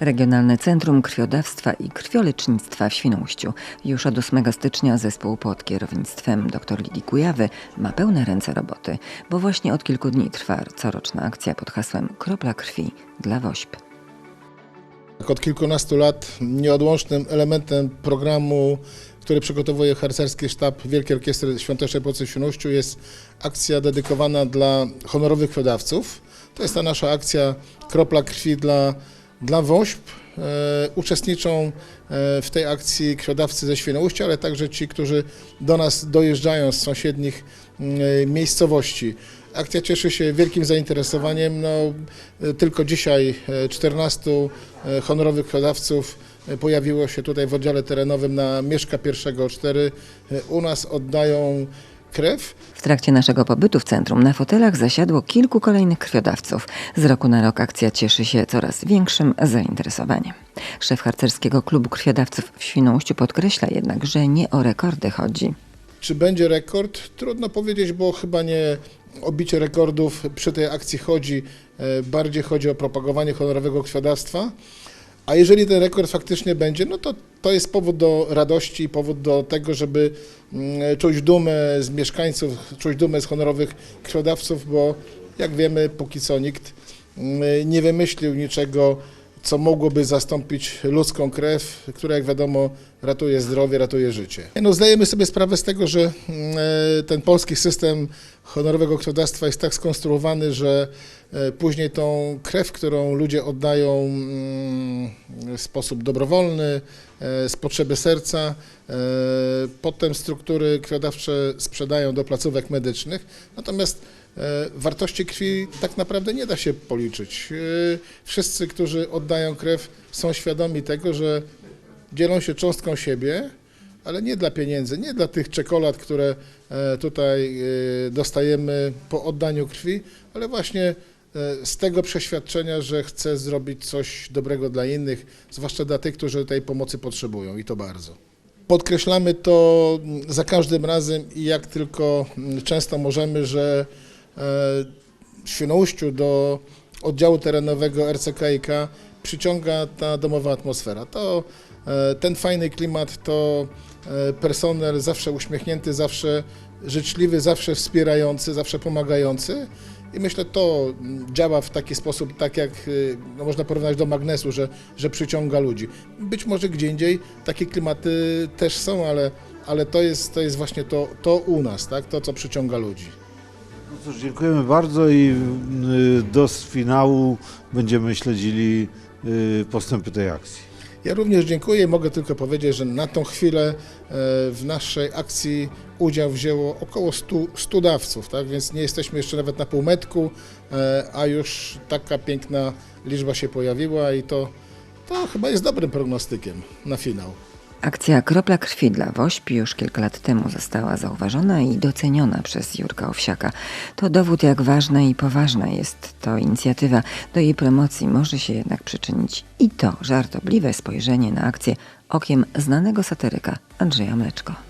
Regionalne Centrum Krwiodawstwa i Krwiolecznictwa w Świnoujściu. Już od 8 stycznia zespół pod kierownictwem dr Lidii Kujawy ma pełne ręce roboty, bo właśnie od kilku dni trwa coroczna akcja pod hasłem Kropla krwi dla WOŚP. Tak Od kilkunastu lat nieodłącznym elementem programu, który przygotowuje harcerski sztab Wielkiej Orkiestry Świątecznej Pomocy w Świnoujściu jest akcja dedykowana dla honorowych krwiodawców. To jest ta nasza akcja Kropla Krwi dla, dla WOŚP. E, uczestniczą e, w tej akcji krwiodawcy ze Świnoujścia, ale także ci, którzy do nas dojeżdżają z sąsiednich mm, e, miejscowości. Akcja cieszy się wielkim zainteresowaniem. No, tylko dzisiaj e, 14 e, honorowych krwiodawców pojawiło się tutaj w oddziale terenowym na Mieszka I 4. E, U nas oddają krew. W trakcie naszego pobytu w centrum na fotelach zasiadło kilku kolejnych krwiodawców. Z roku na rok akcja cieszy się coraz większym zainteresowaniem. Szef harcerskiego klubu krwiodawców w Świnoujściu podkreśla jednak, że nie o rekordy chodzi. Czy będzie rekord? Trudno powiedzieć, bo chyba nie o bicie rekordów przy tej akcji chodzi. E, Bardziej chodzi o propagowanie honorowego krwiodawstwa. A jeżeli ten rekord faktycznie będzie, no to to jest powód do radości i powód do tego, żeby mm, czuć dumę z mieszkańców, czuć dumę z honorowych krwiodawców, bo jak wiemy, póki co nikt mm, nie wymyślił niczego, co mogłoby zastąpić ludzką krew, która jak wiadomo ratuje zdrowie, ratuje życie. No, zdajemy sobie sprawę z tego, że mm, e, ten polski system honorowego krwiodawstwa jest tak skonstruowany, że e, później tą krew, którą ludzie oddają mm, w sposób dobrowolny, e, z potrzeby serca, potem struktury krwiodawcze sprzedają do placówek medycznych, natomiast wartości krwi tak naprawdę nie da się policzyć. Wszyscy, którzy oddają krew są świadomi tego, że dzielą się cząstką siebie, ale nie dla pieniędzy, nie dla tych czekolad, które e, tutaj e, dostajemy po oddaniu krwi, ale właśnie e, z tego przeświadczenia, że chcę zrobić coś dobrego dla innych, zwłaszcza dla tych, którzy tej pomocy potrzebują i to bardzo. Podkreślamy to za każdym razem i jak tylko często możemy, że w Świnoujściu do oddziału terenowego RCKiK przyciąga ta domowa atmosfera. To ten fajny klimat, to e, personel zawsze uśmiechnięty, zawsze życzliwy, zawsze wspierający, zawsze pomagający. I myślę, to działa w taki sposób, tak jak y, no można porównać do magnesu, że, że przyciąga ludzi. Być może gdzie indziej takie klimaty też są, ale, ale to, jest, to jest właśnie to, to u nas, tak? to co przyciąga ludzi. No cóż, dziękujemy bardzo i y, do finału będziemy śledzili y, postępy tej akcji. Ja również dziękuję mogę tylko powiedzieć, że na tą chwilę e, w naszej akcji udział wzięło około 100, 100 dawców, tak? więc nie jesteśmy jeszcze nawet na półmetku, e, a już taka piękna liczba się pojawiła i to, to chyba jest dobrym prognostykiem na finał. Akcja Kropla krwi dla WOŚP już kilka lat temu została zauważona i doceniona przez Jurka Owsiaka. To dowód, jak ważna i poważna jest to inicjatywa. Do jej promocji może się jednak przyczynić i to żartobliwe spojrzenie na akcję okiem znanego satyryka Andrzeja Mleczko.